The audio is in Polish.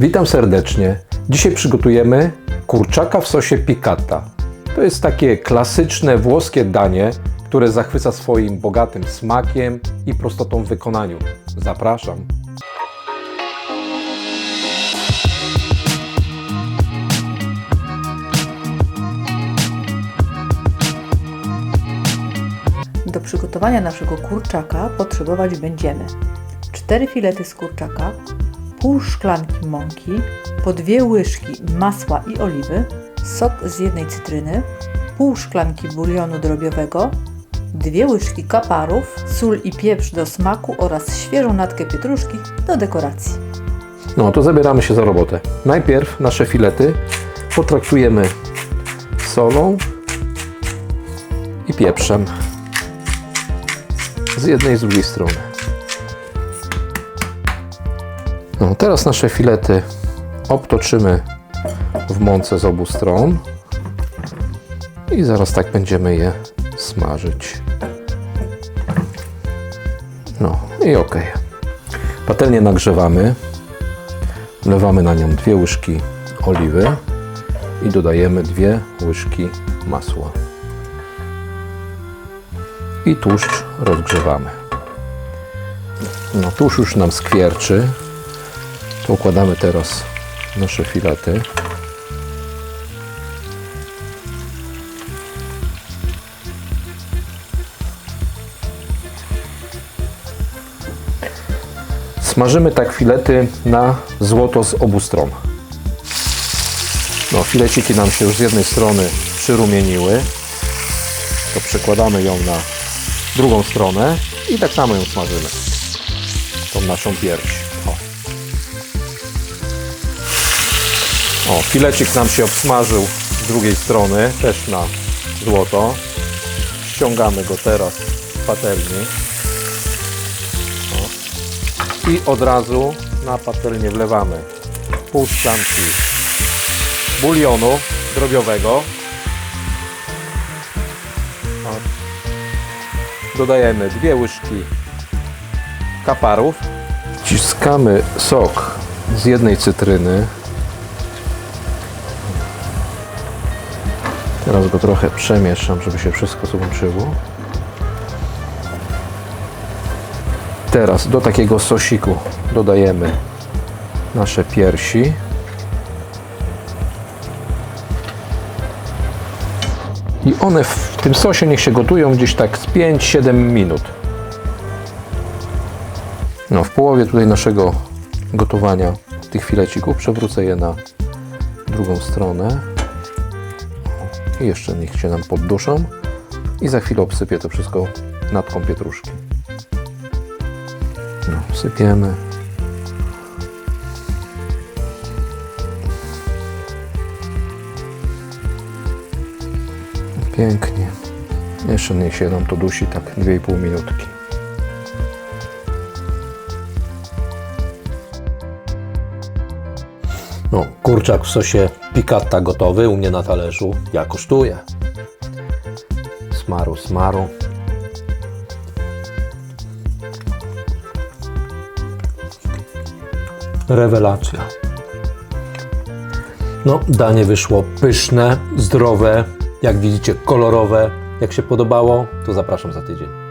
Witam serdecznie. Dzisiaj przygotujemy kurczaka w sosie piccata. To jest takie klasyczne włoskie danie, które zachwyca swoim bogatym smakiem i prostotą w wykonaniu. Zapraszam. Do przygotowania naszego kurczaka potrzebować będziemy 4 filety z kurczaka, pół szklanki mąki, po dwie łyżki masła i oliwy, sok z jednej cytryny, pół szklanki bulionu drobiowego, dwie łyżki kaparów, sól i pieprz do smaku oraz świeżą natkę pietruszki do dekoracji. No to zabieramy się za robotę. Najpierw nasze filety potraktujemy solą i pieprzem z jednej i z drugiej strony. No, teraz nasze filety obtoczymy w mące z obu stron i zaraz tak będziemy je smażyć. No i ok. Patelnię nagrzewamy. Wlewamy na nią dwie łyżki oliwy i dodajemy dwie łyżki masła. I tłuszcz rozgrzewamy. No tłuszcz już nam skwierczy. Układamy teraz nasze filety. Smażymy tak filety na złoto z obu stron. No, fileciki nam się już z jednej strony przyrumieniły. To przekładamy ją na drugą stronę i tak samo ją smażymy. Tą naszą pierś. O, o filecik nam się obsmażył z drugiej strony, też na złoto. Ściągamy go teraz z patelni. I od razu na patelnię wlewamy pół szklanki bulionu drobiowego. O. Dodajemy dwie łyżki kaparów. Wciskamy sok z jednej cytryny. Teraz go trochę przemieszam, żeby się wszystko złączyło. Teraz do takiego sosiku dodajemy nasze piersi. I one w tym sosie niech się gotują gdzieś tak z 5-7 minut. No, w połowie tutaj naszego gotowania tych filecików przewrócę je na drugą stronę. I jeszcze niech się nam podduszą. I za chwilę obsypię to wszystko natką pietruszki. No, sypiemy. Pięknie. Jeszcze niech się nam to dusi tak 2,5 minutki. No, kurczak w sosie piccata gotowy u mnie na talerzu. Ja kosztuję. Smaru, smaru. Rewelacja. No, danie wyszło pyszne, zdrowe, jak widzicie kolorowe. Jak się podobało, to zapraszam za tydzień.